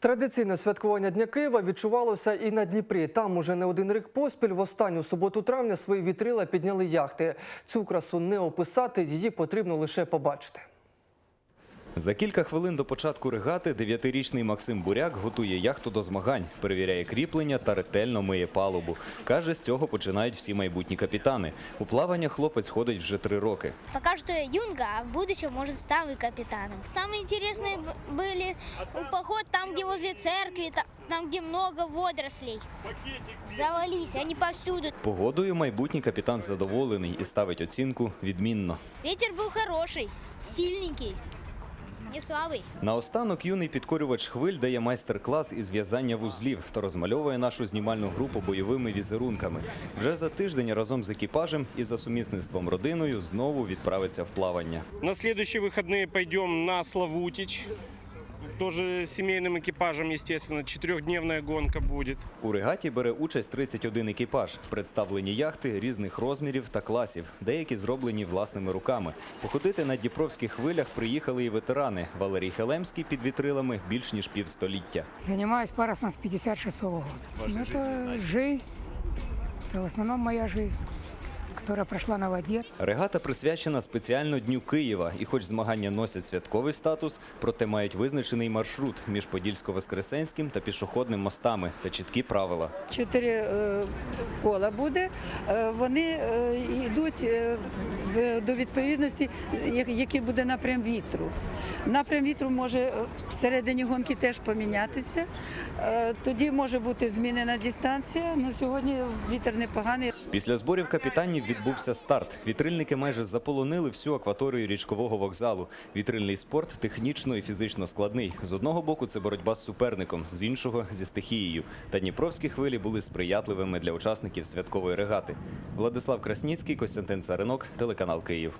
Традиційне святкування Дня Києва відчувалося і на Дніпрі. Там уже не один рік поспіль в останню суботу травня свої вітрила підняли яхти. Цю красу не описати, її потрібно лише побачити. За кілька хвилин до початку регати дев'ятирічний Максим Буряк готує яхту до змагань, перевіряє кріплення та ретельно миє палубу. Каже, з цього починають всі майбутні капітани. У плавання хлопець ходить вже три роки. Пока что юнга, а в будущем может стать и капитаном. Самые интересные б- были поход там, где возле церкви, та- там, где много водорослей. Завались, они повсюду. Погодою майбутній капітан задоволений і ставить оцінку відмінно. Ветер был хороший, сильненький, не слабый. Наостанок юний підкорювач хвиль дає майстер-клас із в'язання вузлів та розмальовує нашу знімальну групу бойовими візерунками. Вже за тиждень разом з екіпажем і за сумісництвом родиною знову відправиться в плавання. На наступні вихідні підемо на Славутич. Тоже с семейным экипажем, естественно. Четырехдневная гонка будет. У регаті бере участь 31 екіпаж, представлені яхти різних розмірів та класів, деякі зроблені власними руками. Походити на дніпровських хвилях приїхали і ветерани. Валерій Хелемський під вітрилами більш ніж півстоліття. Занимаюсь парусом с 56 года. Ну, это жизнь. Это в основном моя жизнь, которая прошла на воде. Регата присвячена спеціально Дню Києва, і хоч змагання носять святковий статус, проте мають визначений маршрут між Подільсько-Воскресенським та пішохідним мостами та чіткі правила. чотири е, кола буде. Е, Вони е, йдуть в- до відповідності, який буде напрям вітру. Напрям вітру може всередині гонки теж помінятися. Е, Тоді може бути змінена дистанція. Ну сьогодні вітер непоганий. Після зборів капітанів відбувся старт. Вітрильники майже заполонили всю акваторію річкового вокзалу. Вітрильний спорт технічно і фізично складний. З одного боку це боротьба з суперником, з іншого зі стихією. Та дніпровські хвилі були сприятливими для учасників святкової регати. Владислав Красніцький, Костянтин Царинок, телеканал Київ.